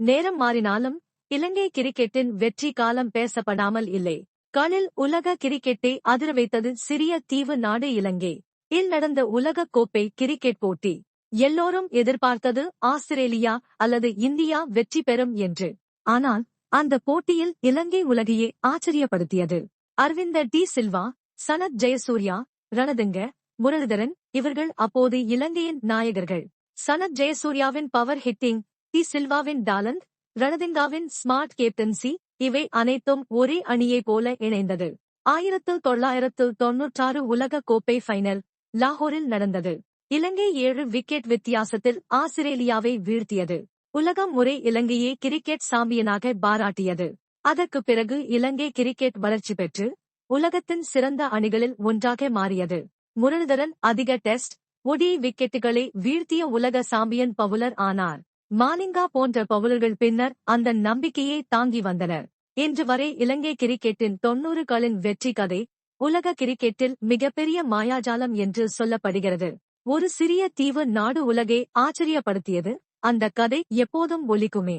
நேரம் மாறினாலும் இலங்கை கிரிக்கெட்டின் வெற்றி காலம் பேசப்படாமல் இல்லை. களில் உலக கிரிக்கெட்டை அதிர வைத்தது சிறிய தீவு நாடு இலங்கை. இல் நடந்த உலக கோப்பை கிரிக்கெட் போட்டி எல்லோரும் எதிர்பார்த்தது ஆஸ்திரேலியா அல்லது இந்தியா வெற்றி பெறும் என்று. ஆனால் அந்த போட்டியில் இலங்கை உலகையே ஆச்சரியப்படுத்தியது. அரவிந்த டி சில்வா சனத் ஜெயசூர்யா ரணதுங்க முரளிதரன் இவர்கள் அப்போது இலங்கையின் நாயகர்கள். சனத் ஜெயசூர்யாவின் பவர் ஹிட்டிங் டி சில்வாவின் டாலந்த் ரணதிங்காவின் ஸ்மார்ட் கேப்டன்சி இவை அனைத்தும் ஒரே அணியைப் போல இணைந்தது. ஆயிரத்து தொள்ளாயிரத்து தொன்னூற்றாறு உலக கோப்பை ஃபைனல் லாகூரில் நடந்தது. இலங்கை ஏழு விக்கெட் வித்தியாசத்தில் ஆஸ்திரேலியாவை வீழ்த்தியது. உலகம் ஒரே இலங்கையே கிரிக்கெட் சாம்பியனாக பாராட்டியது. அதற்குப் பிறகு இலங்கை கிரிக்கெட் வளர்ச்சி பெற்று உலகத்தின் சிறந்த அணிகளில் ஒன்றாக மாறியது. முரளிதரன் அதிக டெஸ்ட் ஒடி விக்கெட்டுகளை வீழ்த்திய உலக சாம்பியன் பவுலர் ஆனார். மாலிங்கா போன்ற பவுலர்கள் பின்னர் அந்த நம்பிக்கையை தாங்கி வந்தனர். இன்று வரை இலங்கை கிரிக்கெட்டின் தொன்னூறுகளின் வெற்றி கதை உலக கிரிக்கெட்டில் மிகப்பெரிய மாயாஜாலம் என்று சொல்லப்படுகிறது. ஒரு சிறிய தீவு நாடு உலகை ஆச்சரியப்படுத்தியது. அந்த கதை எப்போதும் ஒலிக்குமே.